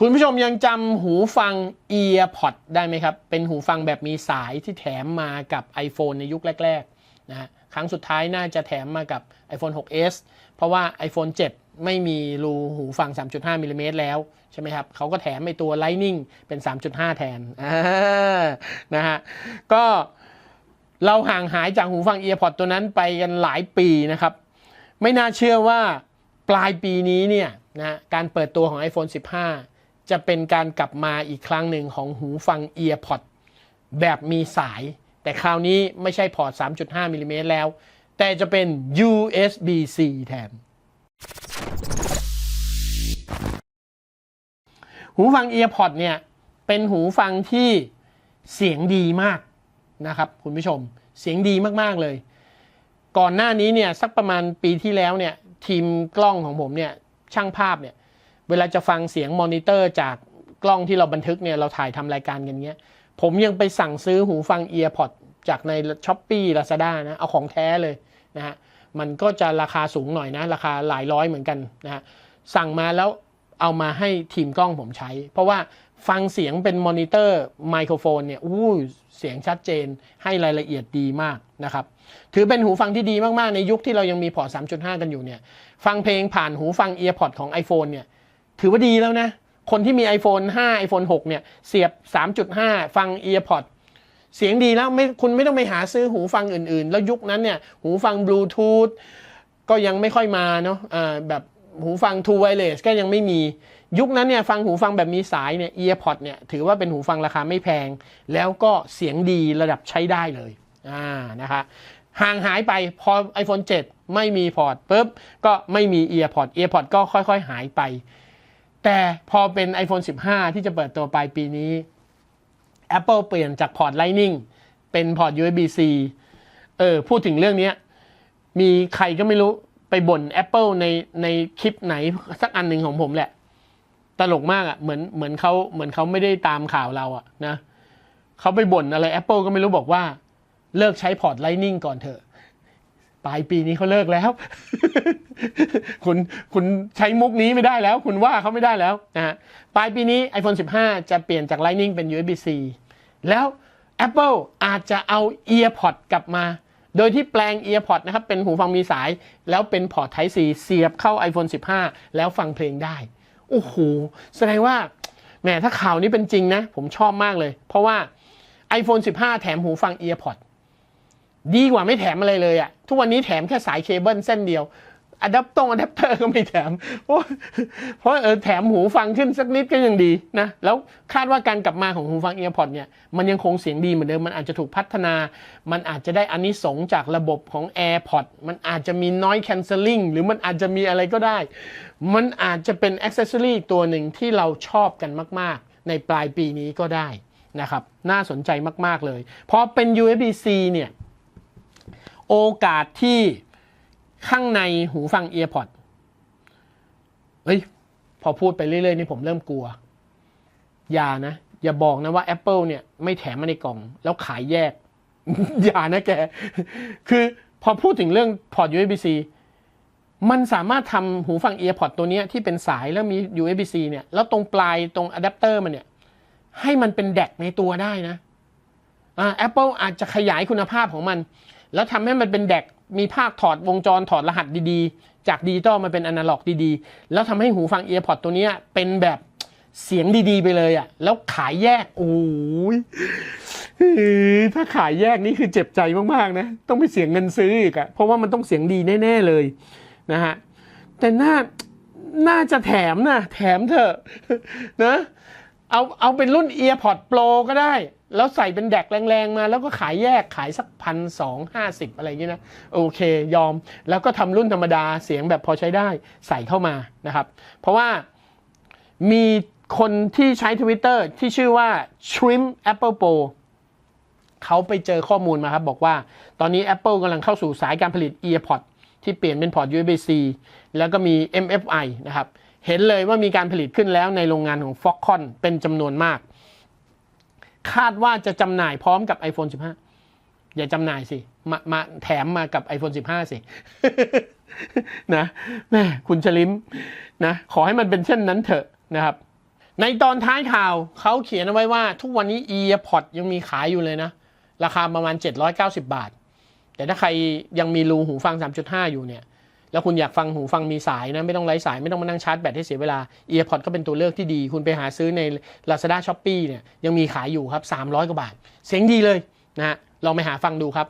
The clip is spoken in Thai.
คุณผู้ชมยังจำหูฟัง EarPod ได้ไหมครับ เป็นหูฟังแบบมีสายที่แถมมากับ iPhone ในยุคแรกๆนะฮะครั้งสุดท้ายน่าจะแถมมากับ iPhone 6s เพราะว่า iPhone 7 ไม่มีรูหูฟัง 3.5มิลลิเมตรแล้ว ใช่ไหมครับเขาก็แถมไอตัว Lightning เป็น 3.5 แทนอ่านะฮะก็เราห่างหายจากหูฟัง EarPod ตัวนั้นไปกันหลายปีนะครับ ไม่น่าเชื่อว่าปลายปีนี้เนี่ยนะการเปิดตัวของ iPhone 15 จะเป็นการกลับมาอีกครั้งหนึ่งของหูฟัง EarPod แบบมีสาย แต่คราวนี้ไม่ใช่พอร์ต 3.5 มิลลิเมตรแล้ว แต่จะเป็น USB-C แทน หูฟัง EarPod เนี่ยเป็นหูฟังที่เสียงดีมากนะครับคุณผู้ชมเสียงดีมากๆเลย ก่อนหน้านี้เนี่ยสักประมาณปีที่แล้วเนี่ยทีมกล้องของผมเนี่ยช่างภาพเนี่ย เวลาจะฟังเสียงมอนิเตอร์จากกล้องที่เราบันทึกเนี่ยเราถ่ายทำรายการกันเงี้ย ผมยังไปสั่งซื้อหูฟัง EarPod จากใน s h อ p e e Lazada นะเอาของแท้เลยนะฮะมันก็จะราคาสูงหน่อยนะ ราคาหลายร้อยเหมือนกันนะฮะสั่งมาแล้วเอามาให้ทีมกล้องผมใช้ เพราะว่าฟังเสียงเป็นมอนิเตอร์ไมโครโฟนเนี่ยอู้เสียงชัดเจนให้รายละเอียดดีมากนะครับ ถือเป็นหูฟังที่ดีมากๆ ในยุคที่เรายังมีพอร์ต 3.5 กันอยู่เนี่ย ฟังเพลงผ่านหูฟัง EarPod ของ iPhone เนี่ย ถือว่าดีแล้วนะ คนที่มี iPhone 5 iPhone 6 เนี่ย เสียบ 3.5 ฟัง EarPod เสียงดีแล้วไม่คุณไม่ต้องไปหาซื้อหูฟังอื่นๆ แล้วยุคนั้นเนี่ย หูฟังบลูทูธก็ยังไม่ค่อยมาเนาะะแบบหูฟัง True Wireless ก็ยังไม่มียุคนั้นเนี่ยฟังหูฟังแบบมีสายเนี่ย EarPod เนี่ยถือว่าเป็นหูฟังราคาไม่แพง แล้วก็เสียงดีระดับใช้ได้เลยอ่านะคะห่างหายไปพอ iPhone 7 ไม่มีพอร์ตปุ๊บก็ไม่มี EarPod EarPod ก็ค่อยๆ หายไป แต่พอเป็น iPhone 15 ที่จะเปิดตัวปลายปีนี้ Apple เปลี่ยนจากพอร์ต Lightning เป็นพอร์ต USB-C เออพูดถึงเรื่องนี้มีใครก็ไม่รู้ไปบ่น Apple ในในคลิปไหนสักอันหนึ่งของผมแหละ ตลกมากอะ่ะเหมือนเหมือนเขาเหมือนเขาไม่ได้ตามข่าวเราอะ่ะนะเขาไปบ่นอะไร Apple ก็ไม่รู้บอกว่า เลิกใช้พอร์ต Lightning ก่อนเถอะ ปลายปีนี้เขาเลิกแล้ว คุณคุณใช้มุกนี้ไม่ได้แล้ว คุณว่าเขาไม่ได้แล้วนะฮะปลายปีนี้ iPhone 15 จะเปลี่ยนจาก Lightning เป็น USB-C แล้ว Apple อาจจะเอา EarPod กลับมา โดยที่แปลง EarPod นะครับ เป็นหูฟังมีสาย แล้วเป็นพอร์ต Type C เสียบเข้า iPhone 15 แล้วฟังเพลงได้ โอ้โห แสดงว่าแหมถ้าข่าวนี้เป็นจริงนะ ผมชอบมากเลย เพราะว่า iPhone 15 แถมหูฟัง EarPod ดีกว่าไม่แถมอะไรเลยอะทุกวันนี้แถมแค่สายเคเบิลเส้นเดียวอะดัปตงอะดัปเตอร์ก็ไม่แถม เพราะเออแถมหูฟังขึ้นสักนิดก็ยังดีนะ แล้วคาดว่าการกลับมาของหูฟัง EarPod เนี่ย มันยังคงเสียงดีเหมือนเดิม มันอาจจะถูกพัฒนา มันอาจจะได้อันนี้สงจากระบบของ AirPod มันอาจจะมี noise cancelling หรือมันอาจจะมีอะไรก็ได้ มันอาจจะเป็น accessory ตัวหนึ่งที่เราชอบกันมาก ๆ ในปลายปีนี้ก็ได้นะครับ น่าสนใจมาก ๆ เลยพอเป็น USB-C เนี่ย โอกาสที่ข้างในหูฟัง EarPod เฮ้ย พอพูดไปเรื่อยๆนี่ผมเริ่มกลัว อย่านะ อย่าบอกนะว่า Apple เนี่ย ไม่แถมมาในกล่อง แล้วขายแยก อย่านะแก คือพอพูดถึงเรื่องพอร์ต USB-C มันสามารถทำหูฟัง EarPod ตัวนี้ที่เป็นสายแล้วมี USB-C เนี่ย แล้วตรงปลายตรงอะแดปเตอร์มันเนี่ย ให้มันเป็นแดกในตัวได้นะอ่า Apple อาจจะขยายคุณภาพของมัน แล้วทำให้มันเป็นแดกมีภาคถอดวงจรถอดรหัสดีๆ จากดิจิตอลมาเป็นอนาล็อกดีๆ แล้วทำให้หูฟัง EarPod ตัวนี้เป็นแบบเสียงดีๆ ไปเลยอะ่ะ แล้วขายแยก โอ้ยถ้าขายแยกนี่คือเจ็บใจมากๆนะ ต้องไปเสียงเงินซื้ออีกอะ่ะ เพราะว่ามันต้องเสียงดีแน่ ๆ เลยนะฮะ แต่น่า น่าจะแถมนะ แถมเถอะนะ เอาเอาเป็นรุ่น EarPod Pro ก็ได้ แล้วใส่เป็นแดกแรงๆมา แล้วก็ขายแยกขายสักพันสองห้าสิบอะไรอย่างนี้นะ โอเคยอม แล้วก็ทำรุ่นธรรมดาเสียงแบบพอใช้ได้ใส่เข้ามานะครับ เพราะว่ามีคนที่ใช้ Twitter ที่ชื่อว่า Shrimp Apple Pro เขาไปเจอข้อมูลมาครับ บอกว่าตอนนี้ Apple กำลังเข้าสู่สายการผลิต EarPod ที่เปลี่ยนเป็นพอร์ต USB-C แล้วก็มี MFI นะครับ เห็นเลยว่ามีการผลิตขึ้นแล้วในโรงงานของ Foxconn เป็นจำนวนมาก คาดว่าจะจำหน่ายพร้อมกับ iPhone 15 อย่าจำหน่ายสิ มามาแถมมากับ iPhone 15 สินะแม่คุณชลิมนะ ขอให้มันเป็นเช่นนั้นเถอะนะครับ ในตอนท้ายข่าวเขาเขียนเอาไว้ว่า ทุกวันนี้ EarPod ยังมีขายอยู่เลยนะ ราคาประมาณ 790 บาท แต่ถ้าใครยังมีรูหูฟัง 3.5 อยู่เนี่ย แล้วคุณอยากฟังหูฟังมีสายนะไม่ต้องไร้สายไม่ต้องมานั่งชาร์จแบตให้เสียเวลา EarPod ก็เป็นตัวเลือกที่ดี คุณไปหาซื้อใน Lazada Shopee เนี่ยยังมีขายอยู่ครับ300กว่าบาท เสียงดีเลยนะฮะลองไปหาฟังดูครับ